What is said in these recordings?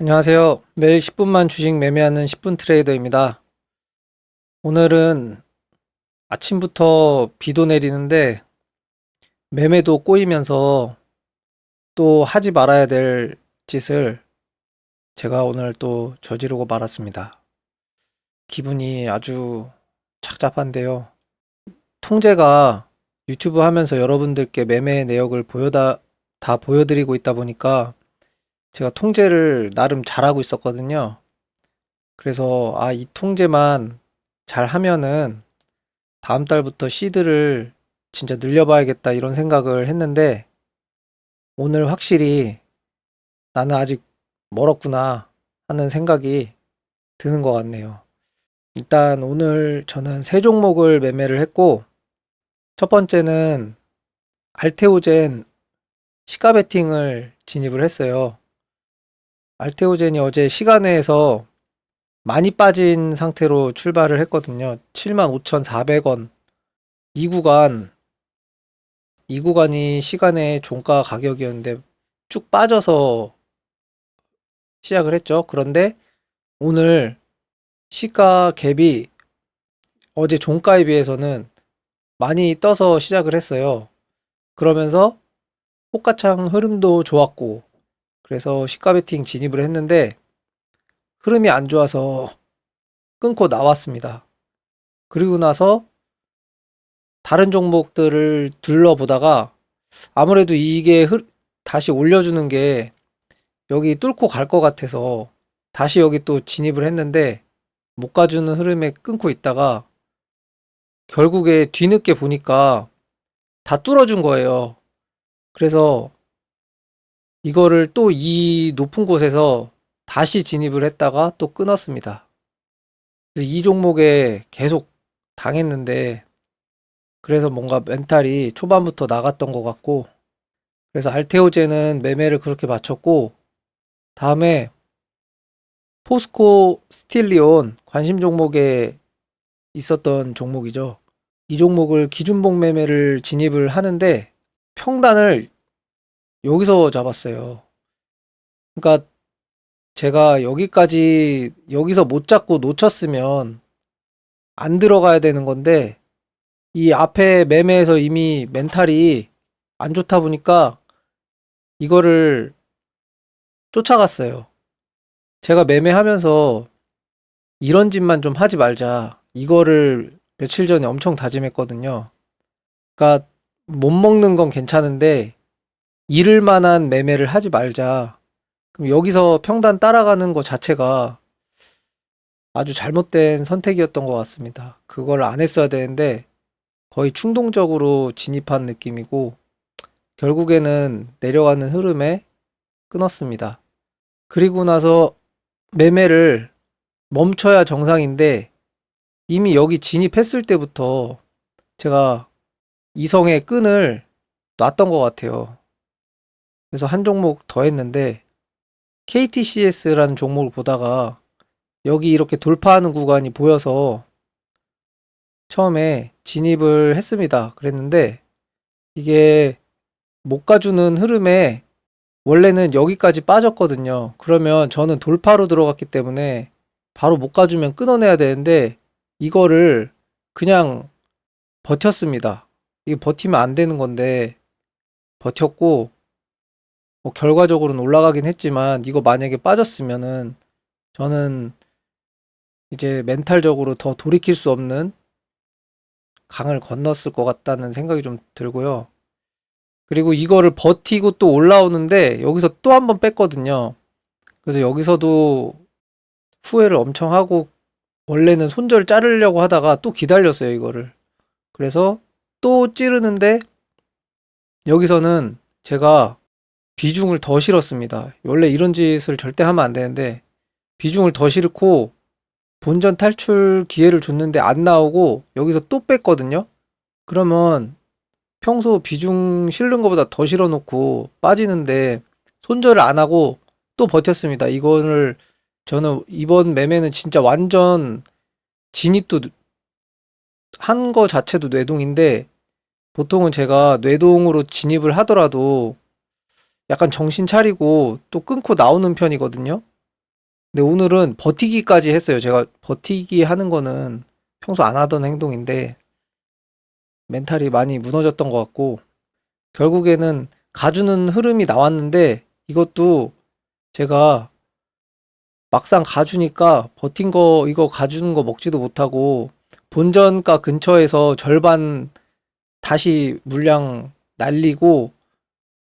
안녕하세요. 매일 10분만 주식 매매하는 10분 트레이더입니다. 오늘은 아침부터 비도 내리는데 매매도 꼬이면서 또 하지 말아야 될 짓을 제가 오늘 또 저지르고 말았습니다. 기분이 아주 착잡한데요. 통제가 유튜브 하면서 여러분들께 매매 내역을 보여다, 다 보여드리고 있다 보니까 제가 통제를 나름 잘하고 있었거든요. 그래서 아, 이 통제만 잘 하면은 다음 달부터 시드를 진짜 늘려봐야겠다 이런 생각을 했는데 오늘 확실히 나는 아직 멀었구나 하는 생각이 드는 것 같네요. 일단 오늘 저는 세 종목을 매매를 했고 첫 번째는 알테오젠 시가 베팅을 진입을 했어요. 알테오젠이 어제 시간외에서 많이 빠진 상태로 출발을 했거든요. 75,400원. 이 구간, 이 구간이 시간의 종가 가격이었는데 쭉 빠져서 시작을 했죠. 그런데 오늘 시가 갭이 어제 종가에 비해서는 많이 떠서 시작을 했어요. 그러면서 호가창 흐름도 좋았고, 그래서 시가 베팅 진입을 했는데 흐름이 안 좋아서 끊고 나왔습니다. 그리고 나서 다른 종목들을 둘러보다가 아무래도 이게 흐, 다시 올려주는 게 여기 뚫고 갈 것 같아서 다시 여기 또 진입을 했는데 못 가주는 흐름에 끊고 있다가 결국에 뒤늦게 보니까 다 뚫어준 거예요. 그래서 이거를 또 이 높은 곳에서 다시 진입을 했다가 또 끊었습니다. 이 종목에 계속 당했는데 그래서 뭔가 멘탈이 초반부터 나갔던 것 같고 그래서 알테오제는 매매를 그렇게 마쳤고 다음에 포스코 스틸리온 관심 종목에 있었던 종목이죠. 이 종목을 기준봉 매매를 진입을 하는데 평단을 여기서 잡았어요. 그러니까 제가 여기까지 여기서 못 잡고 놓쳤으면 안 들어가야 되는 건데 이 앞에 매매에서 이미 멘탈이 안 좋다 보니까 이거를 쫓아갔어요. 제가 매매하면서 이런 짓만 좀 하지 말자. 이거를 며칠 전에 엄청 다짐했거든요. 그러니까 못 먹는 건 괜찮은데 잃을 만한 매매를 하지 말자. 그럼 여기서 평단 따라가는 것 자체가 아주 잘못된 선택이었던 것 같습니다. 그걸 안 했어야 되는데 거의 충동적으로 진입한 느낌이고 결국에는 내려가는 흐름에 끊었습니다. 그리고 나서 매매를 멈춰야 정상인데 이미 여기 진입했을 때부터 제가 이성의 끈을 놨던 것 같아요. 그래서 한 종목 더 했는데 KTCS라는 종목을 보다가 여기 이렇게 돌파하는 구간이 보여서 처음에 진입을 했습니다. 그랬는데 이게 못 가주는 흐름에 원래는 여기까지 빠졌거든요. 그러면 저는 돌파로 들어갔기 때문에 바로 못 가주면 끊어내야 되는데 이거를 그냥 버텼습니다. 이게 버티면 안 되는 건데 버텼고 뭐 결과적으로는 올라가긴 했지만 이거 만약에 빠졌으면은 저는 이제 멘탈적으로 더 돌이킬 수 없는 강을 건넜을 것 같다는 생각이 좀 들고요. 그리고 이거를 버티고 또 올라오는데 여기서 또 한 번 뺐거든요. 그래서 여기서도 후회를 엄청 하고 원래는 손절 자르려고 하다가 또 기다렸어요, 이거를. 그래서 또 찌르는데 여기서는 제가 비중을 더 실었습니다. 원래 이런 짓을 절대 하면 안 되는데 비중을 더 실고 본전 탈출 기회를 줬는데 안 나오고 여기서 또 뺐거든요. 그러면 평소 비중 실는 것보다 더 실어놓고 빠지는데 손절을 안 하고 또 버텼습니다. 이거를 저는 이번 매매는 진짜 완전 진입도 한 거 자체도 뇌동인데 보통은 제가 뇌동으로 진입을 하더라도 약간 정신 차리고 또 끊고 나오는 편이거든요. 근데 오늘은 버티기까지 했어요. 제가 버티기 하는 거는 평소 안 하던 행동인데 멘탈이 많이 무너졌던 것 같고 결국에는 가주는 흐름이 나왔는데 이것도 제가 막상 가주니까 버틴 거 이거 가주는 거 먹지도 못하고 본전가 근처에서 절반 다시 물량 날리고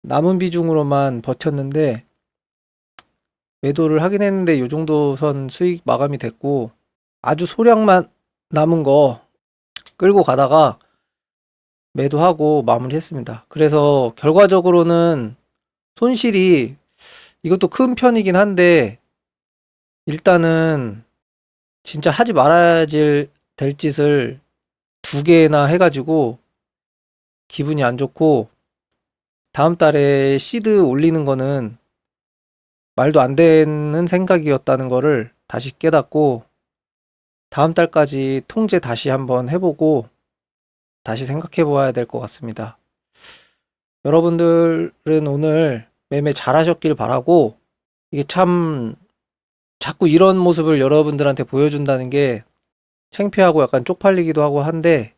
남은 비중으로만 버텼는데 매도를 하긴 했는데 요 정도 선 수익 마감이 됐고 아주 소량만 남은 거 끌고 가다가 매도하고 마무리했습니다. 그래서 결과적으로는 손실이 이것도 큰 편이긴 한데 일단은 진짜 하지 말아야 될 짓을 두 개나 해가지고 기분이 안 좋고 다음 달에 시드 올리는 거는 말도 안 되는 생각이었다는 거를 다시 깨닫고 다음 달까지 통제 다시 한번 해보고 다시 생각해 보아야 될 것 같습니다. 여러분들은 오늘 매매 잘 하셨길 바라고 이게 참 자꾸 이런 모습을 여러분들한테 보여준다는 게 창피하고 약간 쪽팔리기도 하고 한데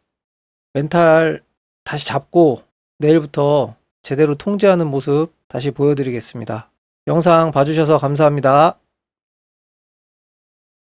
멘탈 다시 잡고 내일부터 제대로 통제하는 모습 다시 보여드리겠습니다. 영상 봐주셔서 감사합니다.